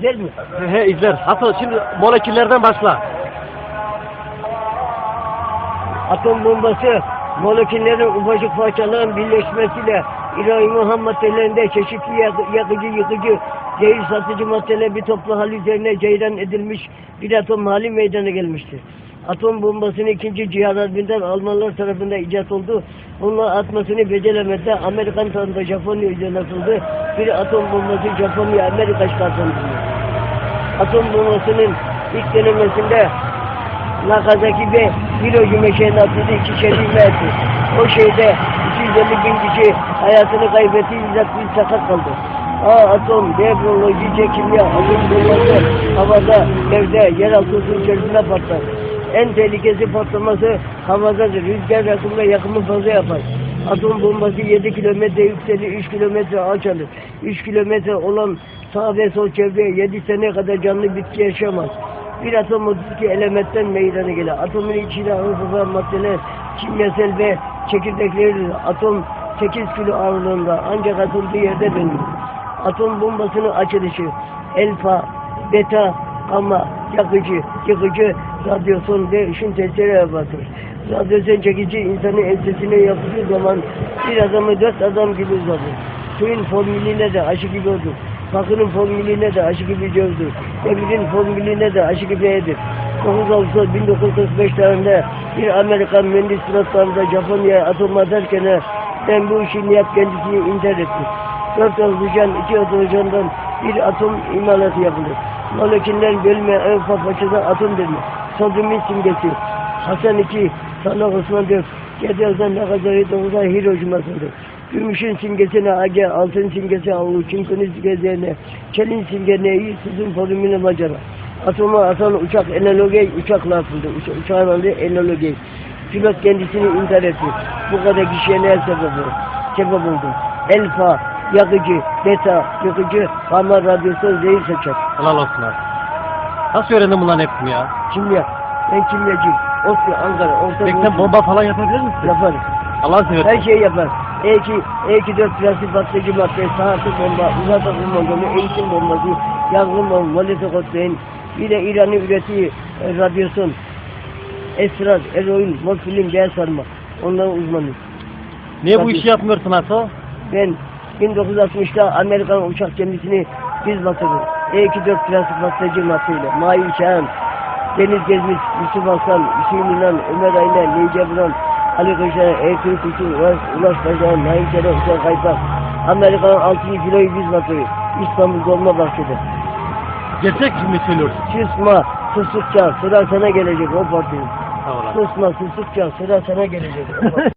Güzel mi? He, he izler. Hasan şimdi moleküllerden başla. Atom bombası moleküllerin ufacık parçaların birleşmesiyle İbrahim Ham maddelerinde çeşitli yak- yakıcı yıkıcı zehir satıcı maddeler bir toplu hal üzerine ceyran edilmiş bir atom hali meydana gelmiştir. Atom bombasının ikinci Cihan Harbi'nden Almanlar tarafından icat oldu. Bununla atmasını beceremedi. Amerikan tarafında Japonya üzerine atıldı. Bir atom bombası Japonya Amerika çıkartıldı. Atom bombasının ilk denemesinde Nagasaki ve Hiroşima şehrine atıldı. iki şehri verdi. O şeyde 250 bin kişi hayatını kaybetti. 160 bin sakat kaldı. A atom, B biyoloji, C kimya, atom bombası havada, evde, yeraltı su içerisinde patlar. En tehlikesi patlaması havadadır. Rüzgar yakımla yakımı fazla yapar. Atom bombası 7 kilometre yükselir, 3 kilometre alçalır. 3 kilometre olan sağ ve sol çevreye 7 sene kadar canlı bitki yaşamaz. Bir atom 32 elementten meydana gelir. Atomun içine ağır maddeler kimyasal ve çekirdekleridir. Atom 8 kilo ağırlığında ancak atıldığı yerde dönür. Atom bombasının açılışı alfa, beta, gamma, yakıcı, yıkıcı, radyasyon ve ışın tesiri yapardır. Radyasyon çekici insanın ensesine yapıldığı zaman bir adamı dört adam gibi uzatır. Suyun formülüne de aşı gibi olur. Bakının formülüne de aşı gibi gördü. Demirin formülüne de aşı gibi edir. 9 Ağustos 1945 tarihinde bir Amerikan mühendis pilotlarında Japonya'ya atom atarken ben bu işi yap kendisini intihar etti. Dört oksijen, iki oksijendan bir atom imalatı yapılır. Moleküller bölme en paçadan atom denir. Sodyumun simgesi. Hasan 2, Sana Osman 4, Gedioz'dan Nagasaki 9'a Hiroşima'sıdır. Gümüşün simgesine Age, altın simgesi Avlu, çinkonun simgesine, çelin simge Neyi, sızın polümüne Macara. Atoma atan uçak enologi uçakla atıldı. Uça, uçağın adı enologi. Pilot kendisini intihar etti. Bu kadar kişiye ne sebep oldu? Sebep oldu. Alfa, yakıcı, beta, yakıcı, gamma radyasyon zehir saçar. Helal olsun abi. Nasıl öğrendin bunların hepsini ya? Kimya. Ben kimyacıyım. ODTÜ, Ankara, Orta sen bomba falan yapabilir misin? Yaparım. Allah'ını seversen. Her şeyi yapar. E2, E24 plastik patlayıcı madde, saati bomba, uzak akım bombası, eğitim bombası, yangın bombası, molotov kokteyl, bir de İran'ın ürettiği e, radyasyon, esrar, eroin, morfin, beyaz sarma. Onların uzmanıyım. Niye bu işi yapmıyorsun Hasan? Ben 1960'da Amerikan uçak gemisini biz batırdık. E24 plastik patlayıcı maddeyle. Mahir Şahan, Deniz Gezmiş, Yusuf Aslan, Hüseyin İnan, Ömer Aynen, Neyce Buran, Ali Kışa, Ertuğrul Kuşu, Ulaş, Ulaş Başkan, Naim Çele, Hüseyin Kaypak. Amerikan 6. filoyu biz batırdık. İstanbul Dolma Bahçede. Gerçek mi söylüyorsun? Susma, sustukça sıra sana gelecek o partinin. Susma, sustukça sıra sana gelecek.